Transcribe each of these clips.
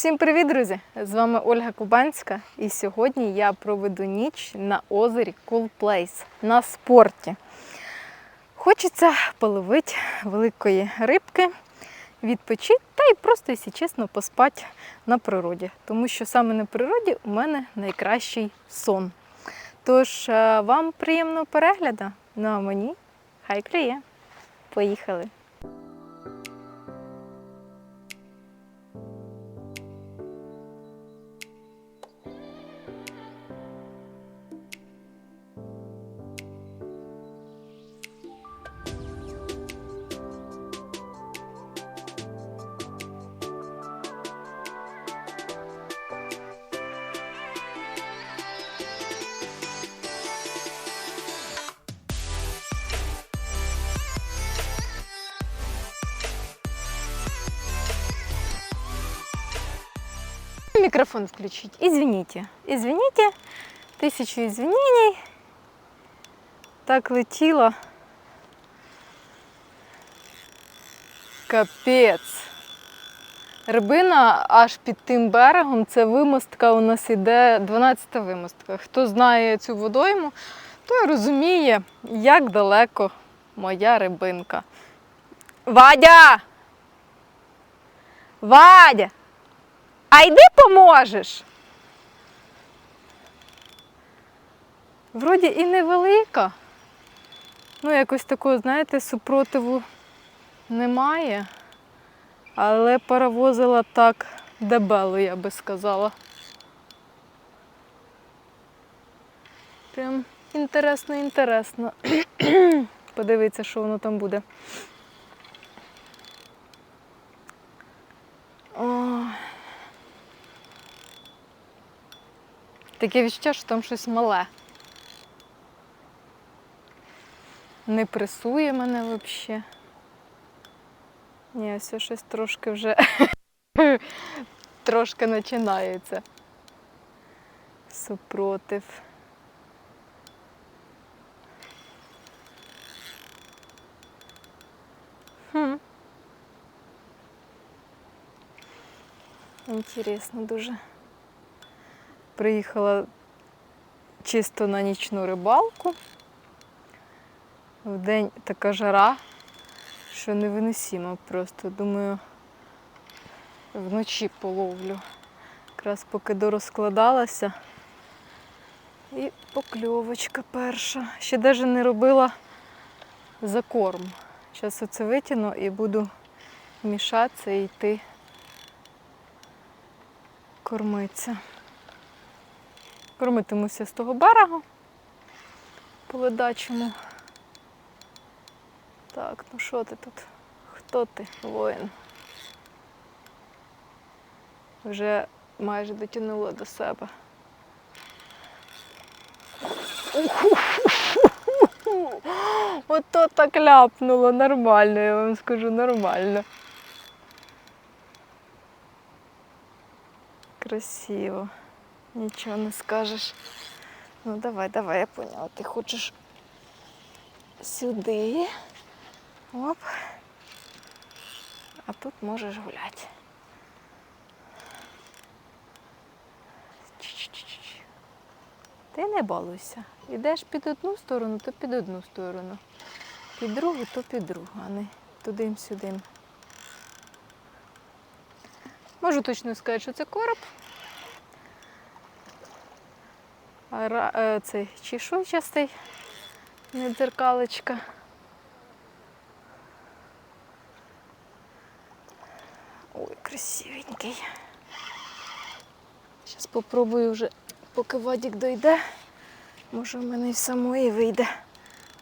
Всім привіт, друзі! З вами Ольга Кубанська, і сьогодні я проведу ніч на озері Cool Place на спорті. Хочеться половити великої рибки, відпочити та й просто, якщо чесно, поспати на природі, тому що саме на природі у мене найкращий сон. Тож е, вам приємного перегляду, ну а мені хай клює. Поїхали! Микрофон включить. Извините. Извините. Тисячу извинений. Так летіло. Капець. Рибина аж під тим берегом. Це вимостка у нас іде 12-та вимостка. Хто знає цю водойму, той розуміє, як далеко моя рибинка. Вадя! Вадя! А йди поможеш. Вроді і невелика. Ну, якось такого, знаєте, супротиву немає. Але паровозила так дебело, я би сказала. Прям інтересно, інтересно. Подивитися, що воно там буде. Ой. Таке відчуття, що там щось мале. Не пресує мене взагалі. Ні, все щось трошки вже трошки починається. Супротив. Хм. Інтересно дуже. Приїхала чисто на нічну рибалку. Вдень така жара, що невиносимо просто. Думаю, вночі половлю. Якраз поки дорозкладалася. І покльовочка перша. Ще навіть не робила закорм. Зараз оце витягну і буду мішатися і йти кормитися. Кормитимуся з того берегу по. Так, ну що ти тут? Хто ти, воїн? Вже майже дотягнула до себе. Ото так ляпнуло, нормально, я вам скажу, нормально. Красиво. Нічого не скажеш. Ну давай, давай, я поняла. Ти хочеш сюди. Оп. А тут можеш гуляти. Ти не балуйся. Ідеш під одну сторону, то під одну сторону. Під другу, то під другу, а не туди-сюди. Можу точно сказати, що це короб. А ра- е, цей чешуйчастий, не дзеркалочка. Ой, красивенький. Зараз попробую вже, поки Вадік дойде. Може в мене і самої вийде.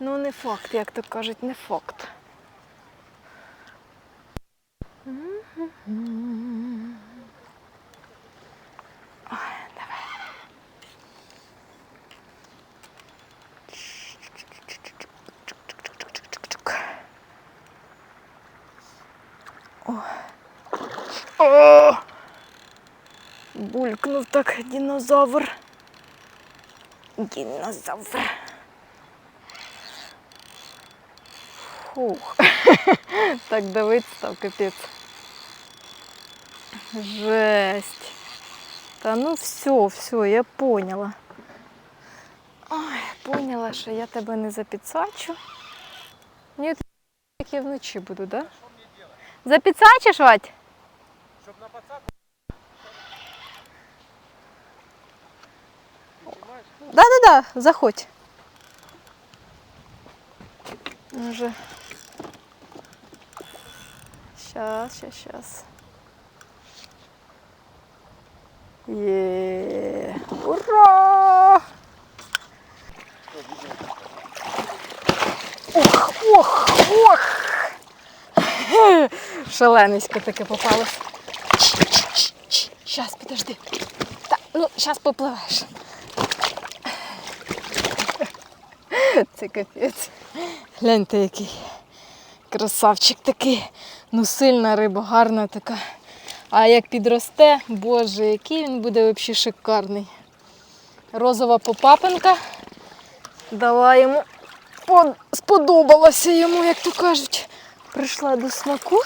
Ну не факт, як то кажуть, не факт. Ой, Булькнув так динозавр. Динозавр. Фух. так давить став капець. Жесть. Та ну все, все, я поняла. Ой, поняла, що я тебе не запідсачу. Ні, як я вночі буду, да? Запідсачиш, Вать? Щоб на пацак Да, да, да, заходь. Уже. Сейчас, сейчас, сейчас. Є. Ура! Ох, ох, ох! Шаленисько таке попалось. Сейчас, подожди. Та, ну, зараз попливеш. Це капець. Гляньте, який красавчик такий. Ну, сильна риба, гарна така. А як підросте, боже, який він буде взагалі шикарний. Розова попапинка дала йому, Под- сподобалося йому, як то кажуть. Прийшла до смаку.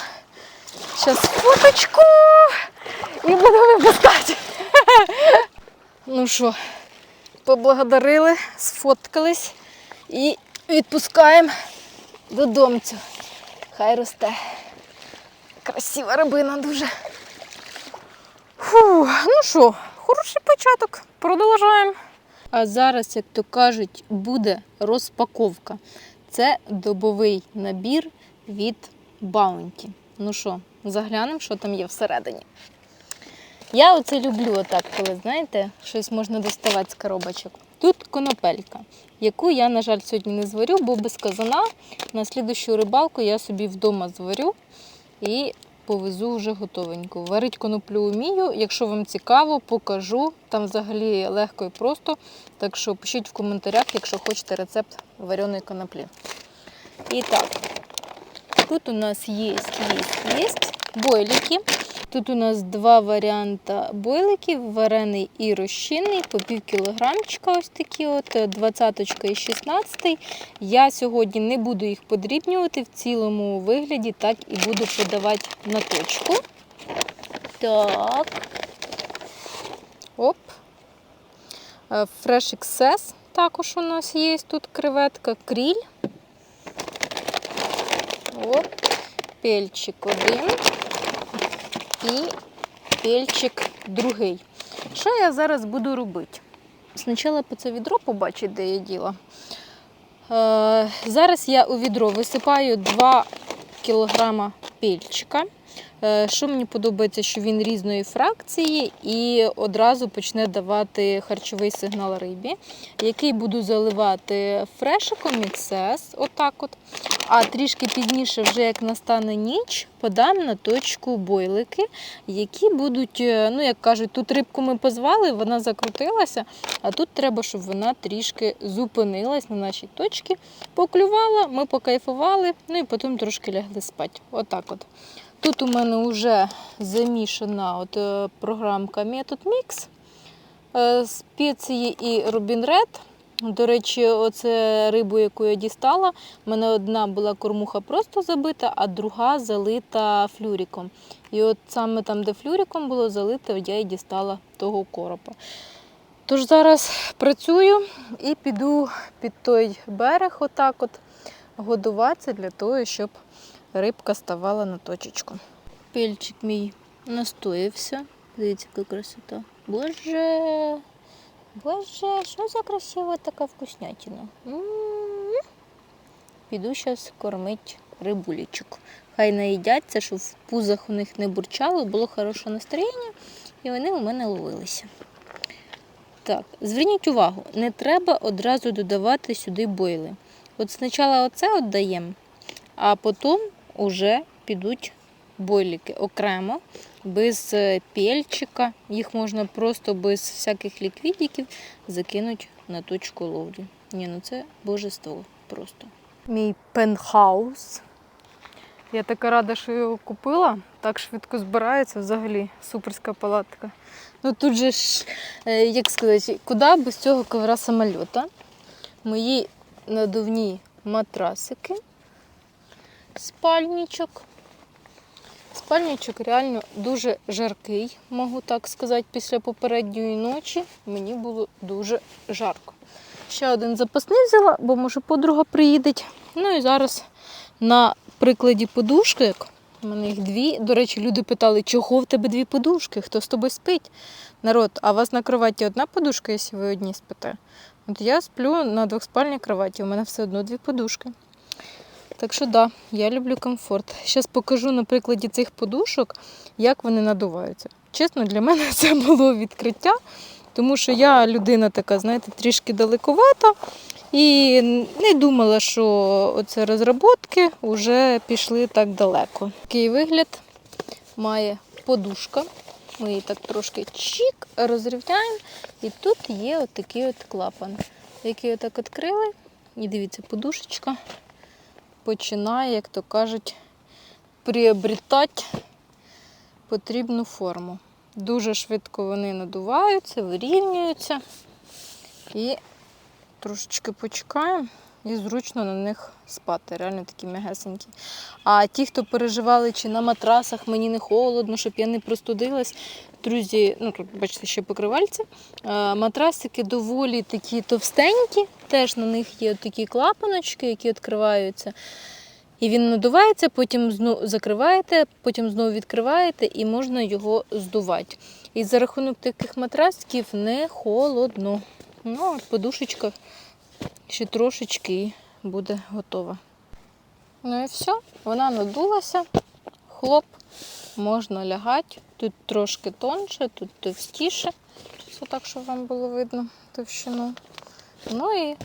Зараз фоточку і буду випускати. Ну що, поблагодарили, сфоткались і відпускаємо додомцю. Хай росте. Красива рибина дуже. Фу, ну що, хороший початок. Продовжуємо. А зараз, як то кажуть, буде розпаковка. Це добовий набір від Bounty. Ну що, заглянемо, що там є всередині. Я оце люблю отак, коли, знаєте, щось можна доставати з коробочок. Тут конопелька, яку я, на жаль, сьогодні не зварю, бо без казана на слідущу рибалку я собі вдома зварю і повезу вже готовеньку. Варить коноплю вмію. Якщо вам цікаво, покажу. Там взагалі легко і просто. Так що пишіть в коментарях, якщо хочете рецепт вареної коноплі. І так, тут у нас є, є, є бойлики. Тут у нас два варіанти бойликів, варений і розчинний, по пів кілограмчика ось такі от, 20 і 16. Я сьогодні не буду їх подрібнювати в цілому вигляді, так і буду подавати на точку. Так. Оп. Е, Fresh XS також у нас є тут креветка, кріль. Оп. Пельчик один і пельчик другий. Що я зараз буду робити? Спочатку по це відро побачить, де я діла. Е, зараз я у відро висипаю 2 кг пельчика. Е, Що мені подобається, що він різної фракції і одразу почне давати харчовий сигнал рибі, який буду заливати фрешиком XS, отак от. А трішки пізніше, вже як настане ніч, подам на точку бойлики, які будуть, е, ну як кажуть, тут рибку ми позвали, вона закрутилася, а тут треба, щоб вона трішки зупинилась на нашій точці, поклювала, ми покайфували, ну і потім трошки лягли спати. Отак от. Тут у мене вже замішана от, е, програмка Method Mix, е, спеції і Rubin Red. До речі, оце рибу, яку я дістала. У мене одна була кормуха просто забита, а друга залита флюриком. І от саме там, де флюриком було залито, я і дістала того коропа. Тож зараз працюю і піду під той берег, отак от, годуватися для того, щоб рибка ставала на точечку. Пельчик мій настоївся. Дивіться, яка красота. Боже, боже, що за красива така вкуснятина. М. Піду зараз кормити рибулечок. Хай наїдяться, щоб в пузах у них не бурчало, було хороше настроєння, і вони у мене ловилися. Так, зверніть увагу, не треба одразу додавати сюди бойли. От спочатку оце от даємо, а потім уже підуть бойлики окремо, без е, пельчика. Їх можна просто без всяких ліквідиків закинути на точку ловлі. Ні, ну це божество просто. Мій пентхаус. Я така рада, що його купила. Так швидко збирається взагалі. Суперська палатка. Ну тут же ж, е, як сказати, куди без цього ковра самольота? Мої надувні матрасики, спальничок. Спальничок реально дуже жаркий, можу так сказати, після попередньої ночі мені було дуже жарко. Ще один запасний взяла, бо може подруга приїде. Ну і зараз на прикладі подушки, у мене їх дві. До речі, люди питали, чого в тебе дві подушки, хто з тобою спить? Народ, а у вас на кроваті одна подушка, якщо ви одні спите? От я сплю на двохспальній кроваті, у мене все одно дві подушки. Так що да, я люблю комфорт. Зараз покажу на прикладі цих подушок, як вони надуваються. Чесно, для мене це було відкриття, тому що я людина така, знаєте, трішки далековата. І не думала, що оце розробки вже пішли так далеко. Такий вигляд має подушка. Ми її так трошки чік розрівняємо. І тут є отакий от клапан, який отак відкрили. І дивіться, подушечка починає, як то кажуть, приобрітати потрібну форму. Дуже швидко вони надуваються, вирівнюються. І трошечки почекаємо і зручно на них спати. Реально такі м'ягесенькі. А ті, хто переживали, чи на матрасах мені не холодно, щоб я не простудилась. Друзі, ну тут бачите, ще покривальці. Е, Матрасики доволі такі товстенькі, теж на них є такі клапаночки, які відкриваються. І він надувається, потім знову закриваєте, потім знову відкриваєте і можна його здувати. І за рахунок таких матрасиків не холодно. Ну, от подушечка ще трошечки буде готова. Ну і все, вона надулася. Хлоп, можна лягати. Тут трошки тонше, тут товстіше. Все так, щоб вам було видно товщину. Ну і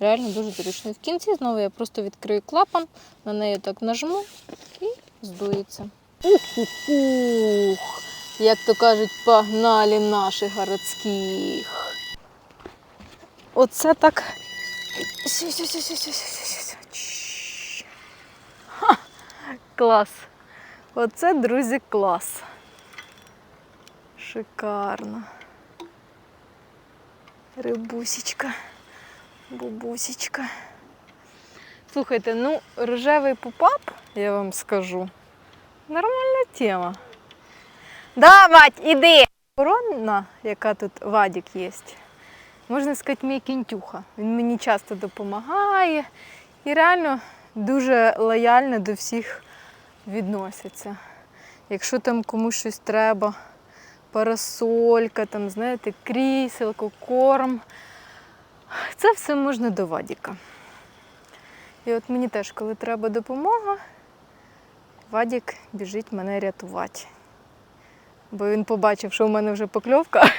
реально дуже зручно. В кінці знову я просто відкрию клапан, на неї так нажму і здується. Ух-ух-ух! Як то кажуть, погнали наших городських. Оце так. Ха, Клас. Оце, друзі, клас. Шикарно. Рибусечка, бубусечка. Слухайте, ну, рожевий пупап, я вам скажу, нормальна тема. Да, Вадь, іди! Корона, яка тут Вадік є, можна сказати, мій кінтюха. Він мені часто допомагає і реально дуже лояльно до всіх відноситься. Якщо там комусь щось треба, парасолька, там, знаєте, кріселко, корм, це все можна до Вадіка. І от мені теж, коли треба допомога, Вадік біжить мене рятувати. Бо він побачив, що в мене вже покльовка,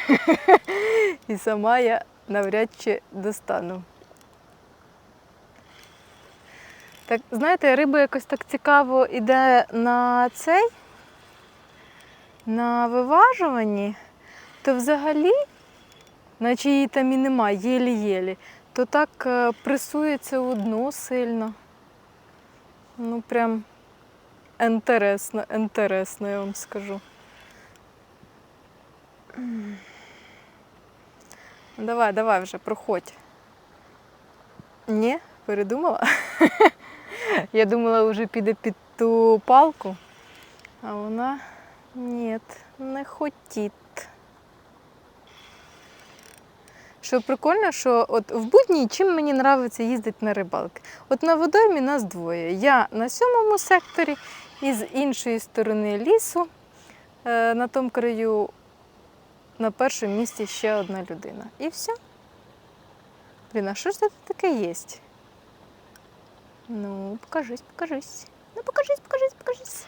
і сама я навряд чи достану. Так, знаєте, риба якось так цікаво йде на цей, на виважуванні, то взагалі, наче її там і немає, єлі-єлі, то так е, пресується у дно сильно. Ну, прям інтересно, інтересно, я вам скажу. Давай, давай вже, проходь. Ні, передумала? Я думала, вже піде під ту палку, а вона ні, не хотіть. Що прикольно, що от в будні чим мені подобається їздити на рибалки. От на водоймі нас двоє. Я на сьомому секторі і з іншої сторони лісу е, на тому краю на першому місці ще одна людина. І все. Блін, а що ж це таке є? Ну, покажись, покажись. Ну, покажись, покажись, покажись.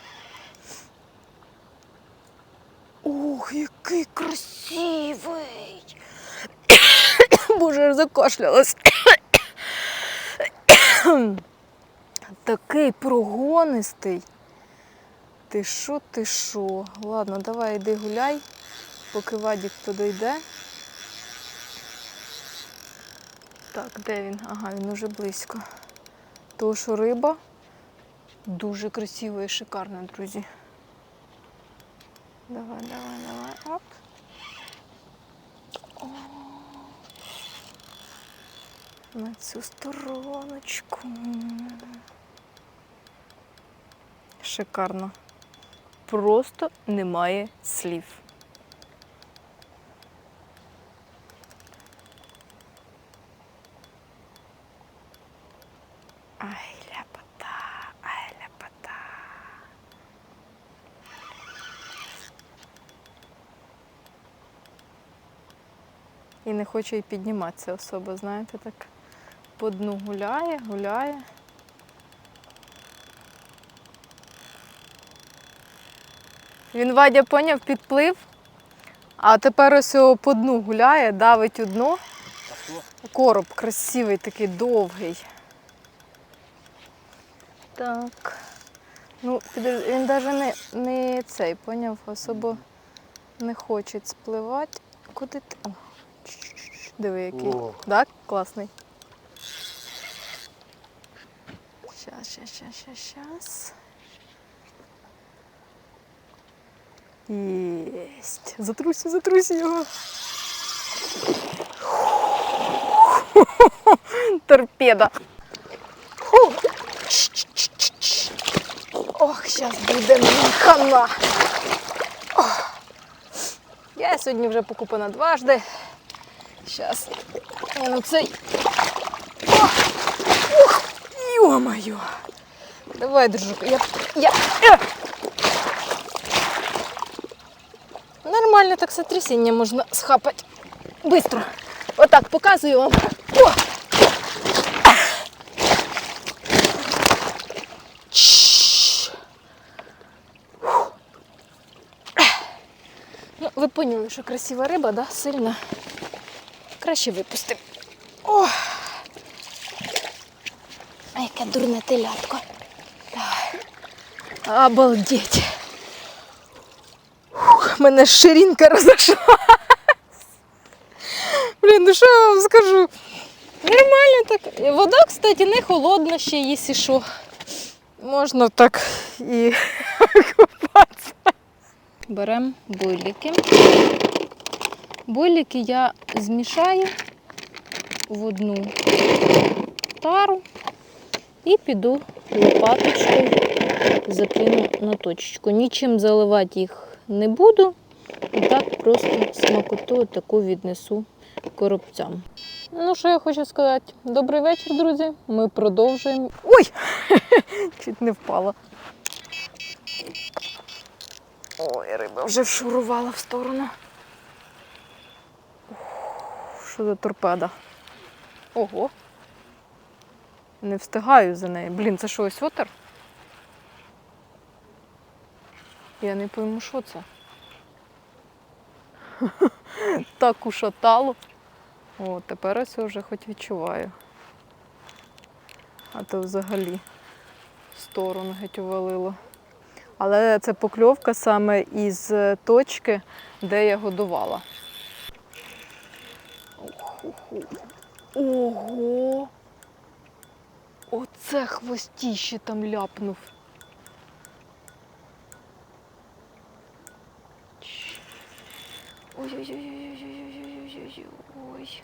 Ух, який красивий! Боже, аж закашлялась. Такий прогонистий. Ти що, ти що? Ладно, давай йди гуляй, поки Вадік подойде. Так, де він? Ага, він уже близько. Тому що риба дуже красива і шикарна, друзі. Давай, давай, давай. Оп. О. На цю стороночку. Шикарно. просто немає слів. Хоче й підніматися особа, знаєте, так по дну гуляє, гуляє. Він Вадя поняв, підплив, а тепер ось його по дну гуляє, давить у дно. Короб красивий, такий довгий. Так. Ну, він навіть не, не цей, поняв, особо не хоче спливати. Куди ти? Диви, який. О. Так, класний. Щас, щас, щас, щас, щас. Єсть. Затруся, затруся його. Торпеда. Фу. Чш-чш-чш-чш. Ох, зараз буде хана. Я сьогодні вже покупана дважди. Сейчас. Е, ну цей. Ох, ё моё. Давай, дружок, я. я... Нормально так сотрясение можно схапать. Быстро. Вот так показываю вам. О! Ну, вы поняли, что красивая рыба, да, сильная. Краще випустимо. О! А яке дурне телятко. Так. Обалдеть. Мене ширинка розійшла. Блін, ну що я вам скажу? Нормально так. Вода, кстати, не холодна ще, якщо що. Можна так і купатися. Беремо бойліки. Бойліки я змішаю в одну тару і піду лопаточкою закину на точечку. Нічим заливати їх не буду. І так просто смакоту таку віднесу коробцям. Ну, що я хочу сказати? Добрий вечір, друзі. Ми продовжуємо. Ой! Чуть не впала. Ой, риба вже вшурувала в сторону. Що за торпеда? Ого. Не встигаю за нею. Блін, це що, осьотер? Я не пойму, що це. Так ушатало. О, тепер ось я вже хоч відчуваю. А то взагалі сторону геть увалило. Але це покльовка саме із е, точки, де я годувала. Оху-ху. Ого! Оце хвостіще там ляпнув. Чш. Ой-ой-ой-ой-ой-ой-ой-ой-ой.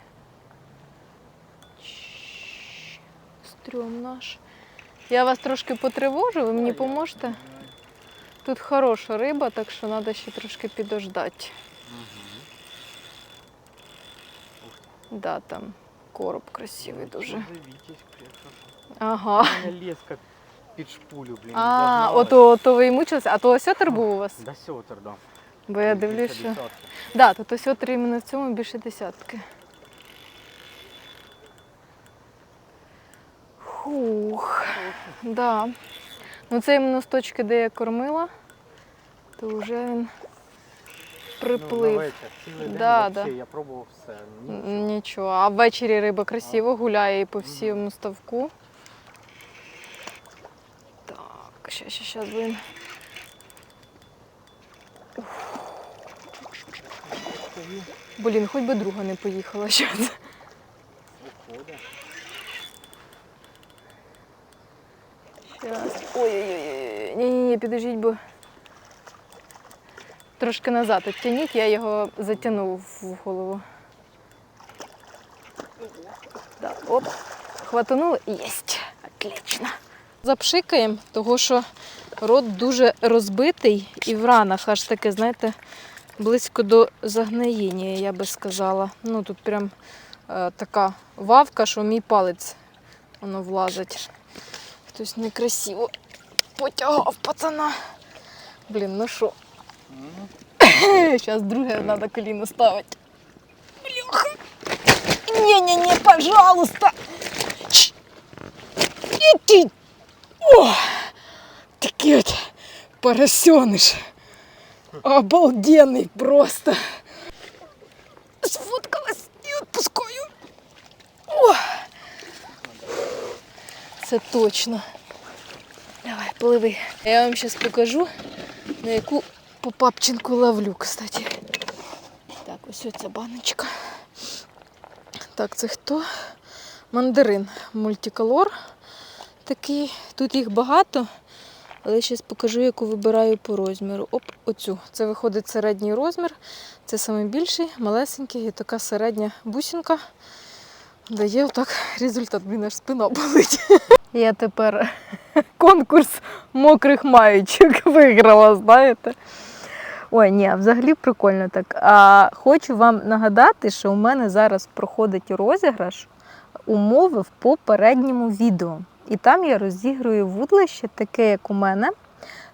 Чш. Стрьом наш. Я вас трошки потривожу, ви мені поможете? Тут хороша риба, так що треба ще трошки підождати. Да, там короб красивий дуже. Ага. У мене леска під шпулю, блін. А, ото, ото ви і мучилися, а то осьотер був у вас? Да сьотер, да. Бо я дивлюсь, що. Да, тут осьотер іменно в цьому більше десятки. Хух. Да. Ну це іменно з точки, де я кормила, то вже він Ну, на приплив. вечір, цілий день Да, вообще, да. я пробував все. Нічого. Нічого. А ввечері риба красиво гуляє і по всьому ставку. Так, ще, ще, ще, блин. Блін, хоч би друга не поїхала ще. Виходить. Ой-ой-ой. Ні-ні-ні, підождіть, бо. Трошки назад відтягніть, я його затягнув в голову. Да, оп. Хватанули. Єсть. Отлично. Запшикаємо, того що Рот дуже розбитий і в ранах, аж таке, знаєте, близько до загноєння, я би сказала. Ну тут прям е, така вавка, що мій палець воно влазить. Хтось некрасиво потягав пацана. Блін, ну що, М, зараз друге треба коліно ставити. Бляха. Не-не-не, пожалуйста. Чш. Иди. О, такий от поросеныш. Обалденный просто. Сфоткалась і відпускаю. О, це точно. Давай, пливи. Я вам зараз покажу, на яку попапчинку ловлю, кстати. Так, ось ця баночка. Так, це хто? Мандарин мультиколор такий. Тут їх багато, але зараз покажу, яку вибираю по розміру. Оп, оцю. Це виходить середній розмір. Це найбільший, малесенький, і така середня бусинка. Дає отак результат. Мені аж спина болить. Я тепер конкурс мокрих маючок виграла, знаєте. Ой, ні, взагалі прикольно так. А хочу вам нагадати, що у мене зараз проходить розіграш умови в попередньому відео. І там я розіграю вудлище, таке, як у мене.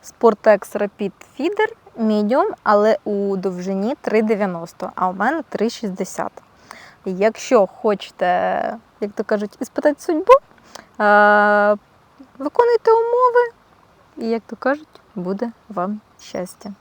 Sportex Rapid Feeder Medium, але у довжині 3,90, а у мене 3,60. Якщо хочете, як то кажуть, іспитати судьбу, виконуйте умови, і, як то кажуть, буде вам щастя.